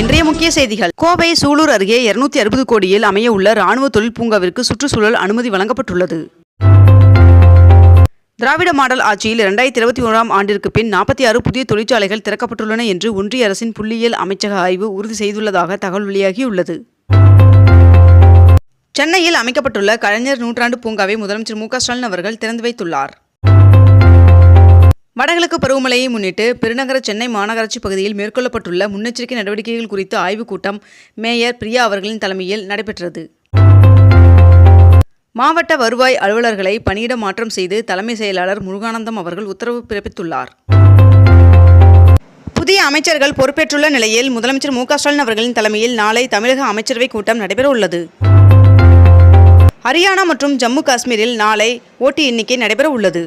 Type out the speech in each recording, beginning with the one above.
இன்றைய முக்கிய செய்திகள். கோவை சூலூர் அருகே இருநூத்தி அறுபது கோடியில் அமைய உள்ள ராணுவ தொழில் பூங்காவிற்கு சுற்றுச்சூழல் அனுமதி வழங்கப்பட்டுள்ளது. திராவிட மாடல் ஆட்சியில் இரண்டாயிரத்தி இருபத்தி ஓராம் ஆண்டிற்கு பின் நாற்பத்தி ஆறு புதிய தொழிற்சாலைகள் திறக்கப்பட்டுள்ளன என்று ஒன்றிய அரசின் புள்ளியியல் அமைச்சக ஆய்வு உறுதி செய்துள்ளதாக தகவல் வெளியாகியுள்ளது. சென்னையில் அமைக்கப்பட்டுள்ள கலைஞர் நூற்றாண்டு பூங்காவை முதலமைச்சர் மு க ஸ்டாலின் அவர்கள் திறந்து வைத்துள்ளார். வடகிழக்கு பருவமழையை முன்னிட்டு பெருநகர சென்னை மாநகராட்சி பகுதியில் மேற்கொள்ளப்பட்டுள்ள முன்னெச்சரிக்கை நடவடிக்கைகள் குறித்து ஆய்வுக் கூட்டம் மேயர் பிரியா அவர்களின் தலைமையில் நடைபெற்றது. மாவட்ட வருவாய் அலுவலர்களை பணியிட மாற்றம் செய்து தலைமை செயலாளர் முருகானந்தம் அவர்கள் உத்தரவு பிறப்பித்துள்ளார். புதிய அமைச்சர்கள் பொறுப்பேற்றுள்ள நிலையில் முதலமைச்சர் மு ஸ்டாலின் அவர்களின் தலைமையில் நாளை தமிழக அமைச்சரவைக் கூட்டம் நடைபெற உள்ளது ஹரியானா மற்றும் ஜம்மு காஷ்மீரில் நாளை ஓட்டு எண்ணிக்கை நடைபெற உள்ளது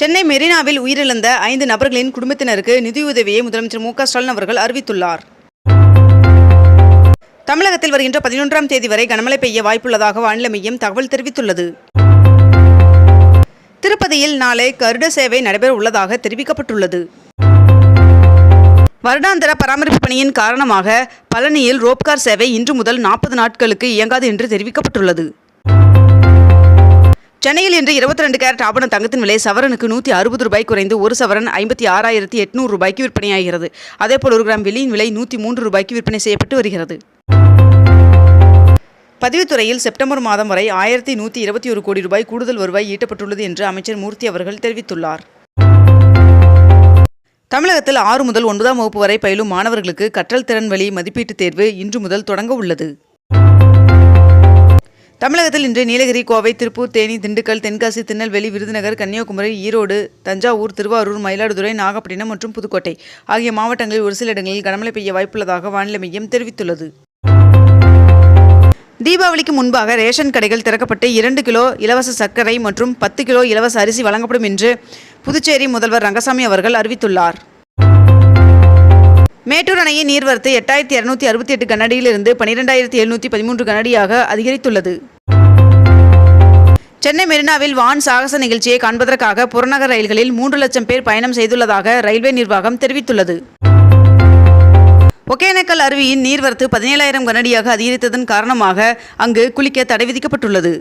சென்னை மெரினாவில் உயிரிழந்த ஐந்து நபர்களின் குடும்பத்தினருக்கு நிதியுதவியை முதலமைச்சர் மு க ஸ்டாலின் அவர்கள் அறிவித்துள்ளார். தமிழகத்தில் வருகின்ற பதினொன்றாம் தேதி வரை கனமழை பெய்ய வாய்ப்புள்ளதாக வானிலை மையம் தகவல் தெரிவித்துள்ளது. திருப்பதியில் நாளை கருட சேவை நடைபெற உள்ளதாக தெரிவிக்கப்பட்டுள்ளது. வருடாந்திர பராமரிப்பு பணியின் காரணமாக பழனியில் ரோப்கார் சேவை இன்று முதல் நாற்பது நாட்களுக்கு இயங்காது என்று தெரிவிக்கப்பட்டுள்ளது. சென்னையில் இன்று இருபத்தி ரெண்டு கேரட் ஆபண தங்கத்தின் விலை சவரனுக்கு நூற்றி அறுபது ரூபாய் குறைந்து ஒரு சவரன் ஐம்பத்தி ஆறாயிரத்தி எட்நூறு ரூபாய்க்கு விற்பனையாகிறது. அதேபோல் ஒரு கிராம் வெள்ளியின் விலை நூற்றி மூன்று ரூபாய்க்கு விற்பனை செய்யப்பட்டு வருகிறது. பதிவுத்துறையில் செப்டம்பர் மாதம் வரை ஆயிரத்தி நூற்றி இருபத்தி ஒரு கோடி ரூபாய் கூடுதல் வருவாய் ஈட்டப்பட்டுள்ளது என்று அமைச்சர் மூர்த்தி அவர்கள் தெரிவித்துள்ளார். தமிழகத்தில் ஆறு முதல் ஒன்பதாம் வகுப்பு வரை பயிலும் மாணவர்களுக்கு கற்றல் திறன் வழி மதிப்பீட்டுத் தேர்வு இன்று முதல் தொடங்க உள்ளது. தமிழகத்தில் இன்று நீலகிரி கோவை திருப்பூர் தேனி திண்டுக்கல் தென்காசி திருநெல்வேலி விருதுநகர் கன்னியாகுமரி ஈரோடு தஞ்சாவூர் திருவாரூர் மயிலாடுதுறை நாகப்பட்டினம் மற்றும் புதுக்கோட்டை ஆகிய மாவட்டங்களில் ஒரு சில இடங்களில் கனமழை பெய்ய வாய்ப்புள்ளதாக வானிலை மையம் தெரிவித்துள்ளது. தீபாவளிக்கு முன்பாக ரேஷன் கடைகள் திறக்கப்பட்டு இரண்டு கிலோ இலவச சர்க்கரை மற்றும் பத்து கிலோ இலவச அரிசி வழங்கப்படும் என்று புதுச்சேரி முதல்வர் ரங்கசாமி அவர்கள் அறிவித்துள்ளார். மேட்டூர் அணையின் நீர்வரத்து எட்டாயிரத்தி இரநூத்தி அறுபத்தி எட்டு கனடியிலிருந்து பனிரெண்டாயிரத்தி எழுநூற்றி பதிமூன்று கனடியாக அதிகரித்துள்ளது. சென்னை மெரினாவில் வான் சாகச நிகழ்ச்சியை காண்பதற்காக புறநகர் ரயில்களில் மூன்று லட்சம் பேர் பயணம் செய்துள்ளதாக ரயில்வே நிர்வாகம் தெரிவித்துள்ளது. ஒகேனக்கல் அருவியின் நீர்வரத்து பதினேழாயிரம் கனடியாக அதிகரித்ததன் காரணமாக அங்கு குளிக்க தடை விதிக்கப்பட்டுள்ளது.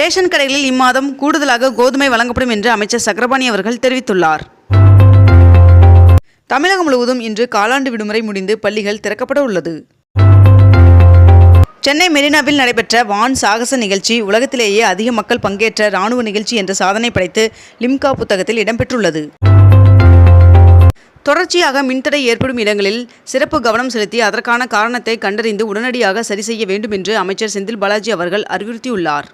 ரேஷன் கடைகளில் இம்மாதம் கூடுதலாக கோதுமை வழங்கப்படும் என்று அமைச்சர் சக்கரபாணி அவர்கள் தெரிவித்துள்ளார். தமிழகம் முழுவதும் இன்று காலாண்டு விடுமுறை முடிந்து பள்ளிகள் திறக்கப்பட உள்ளது. சென்னை மெரினாவில் நடைபெற்ற வான் சாகச நிகழ்ச்சி உலகத்திலேயே அதிக மக்கள் பங்கேற்ற ராணுவ நிகழ்ச்சி என்ற சாதனை படைத்து லிம்கா புத்தகத்தில் இடம்பெற்றுள்ளது. தொடர்ச்சியாக மின்தடை ஏற்படும் இடங்களில் சிறப்பு கவனம் செலுத்தி அதற்கான காரணத்தை கண்டறிந்து உடனடியாக சரி செய்ய வேண்டும் என்று அமைச்சர் செந்தில் பாலாஜி அவர்கள் அறிவுறுத்தியுள்ளார்.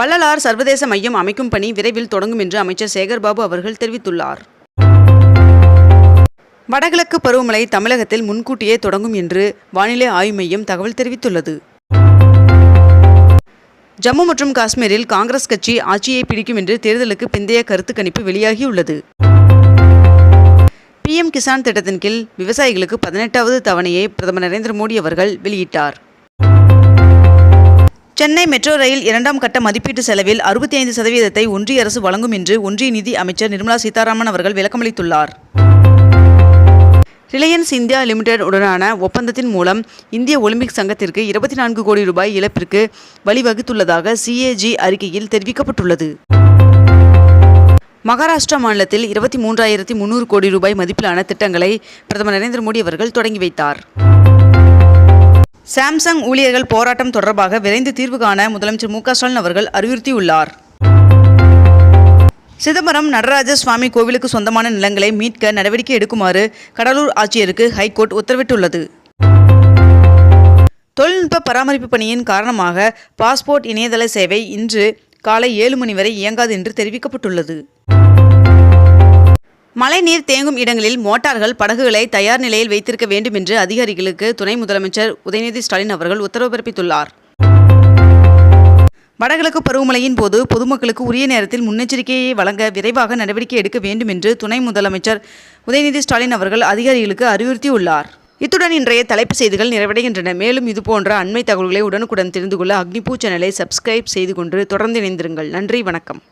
வள்ளலார் சர்வதேச மையம் அமைக்கும் பணி விரைவில் தொடங்கும் என்று அமைச்சர் சேகர்பாபு அவர்கள் தெரிவித்துள்ளார். வடகிழக்கு பருவமழை தமிழகத்தில் முன்கூட்டியே தொடங்கும் என்று வானிலை ஆய்வு மையம் தகவல் தெரிவித்துள்ளது. ஜம்மு மற்றும் காஷ்மீரில் காங்கிரஸ் கட்சி ஆட்சியை பிடிக்கும் என்று தேர்தலுக்கு பிந்தைய கருத்து கணிப்பு வெளியாகியுள்ளது. பிஎம் கிசான் திட்டத்தின் கீழ் விவசாயிகளுக்கு பதினெட்டாவது தவணையை பிரதமர் நரேந்திர மோடி அவர்கள் வெளியிட்டார். சென்னை மெட்ரோ ரயில் இரண்டாம் கட்ட மதிப்பீட்டு செலவில் அறுபத்தி ஐந்து சதவீதத்தை ஒன்றிய அரசு வழங்கும் என்று ஒன்றிய நிதி அமைச்சர் நிர்மலா சீதாராமன் அவர்கள் விளக்கமளித்துள்ளார். ரிலையன்ஸ் இந்தியா லிமிடெட் உடனான ஒப்பந்தத்தின் மூலம் இந்திய ஒலிம்பிக் சங்கத்திற்கு இருபத்தி நான்கு கோடி ரூபாய் இழப்பிற்கு வழிவகுத்துள்ளதாக சிஏஜி அறிக்கையில் தெரிவிக்கப்பட்டுள்ளது. மகாராஷ்டிரா மாநிலத்தில் இருபத்தி மூன்றாயிரத்தி முன்னூறு கோடி ரூபாய் மதிப்பிலான திட்டங்களை பிரதமர் நரேந்திர மோடி அவர்கள் தொடங்கி வைத்தார். சாம்சங் ஊழியர்கள் போராட்டம் தொடர்பாக விரைந்து தீர்வு காண முதலமைச்சர் மு க ஸ்டாலின் அவர்கள் அறிவுறுத்தியுள்ளார். சிதம்பரம் நடராஜ சுவாமி கோவிலுக்கு சொந்தமான நிலங்களை மீட்க நடவடிக்கை எடுக்குமாறு கடலூர் ஆட்சியருக்கு ஹைகோர்ட் உத்தரவிட்டுள்ளது. தொழில்நுட்ப பராமரிப்பு பணியின் காரணமாக பாஸ்போர்ட் இணையதள சேவை இன்று காலை ஏழு மணி வரை இயங்காது என்று தெரிவிக்கப்பட்டுள்ளது. மழைநீர் தேங்கும் இடங்களில் மோட்டார்கள் படகுகளை தயார் நிலையில் வைத்திருக்க வேண்டும் என்று அதிகாரிகளுக்கு துணை முதலமைச்சர் உதயநிதி ஸ்டாலின் அவர்கள் உத்தரவு பிறப்பித்துள்ளார். வடகிழக்கு பருவமழையின் போது பொதுமக்களுக்கு உரிய நேரத்தில் முன்னெச்சரிக்கையை வழங்க விரைவாக நடவடிக்கை எடுக்க வேண்டும் என்று துணை முதலமைச்சர் உதயநிதி ஸ்டாலின் அவர்கள் அதிகாரிகளுக்கு அறிவுறுத்தியுள்ளார். இத்துடன் இன்றைய தலைப்புச் செய்திகள் நிறைவடைகின்றன. மேலும் இதுபோன்ற அண்மை தகவல்களை உடனுக்குடன் தெரிந்து கொள்ள அக்னிபூ சேனலை சப்ஸ்கிரைப் செய்து கொண்டு தொடர்ந்து இணைந்திருங்கள். நன்றி வணக்கம்.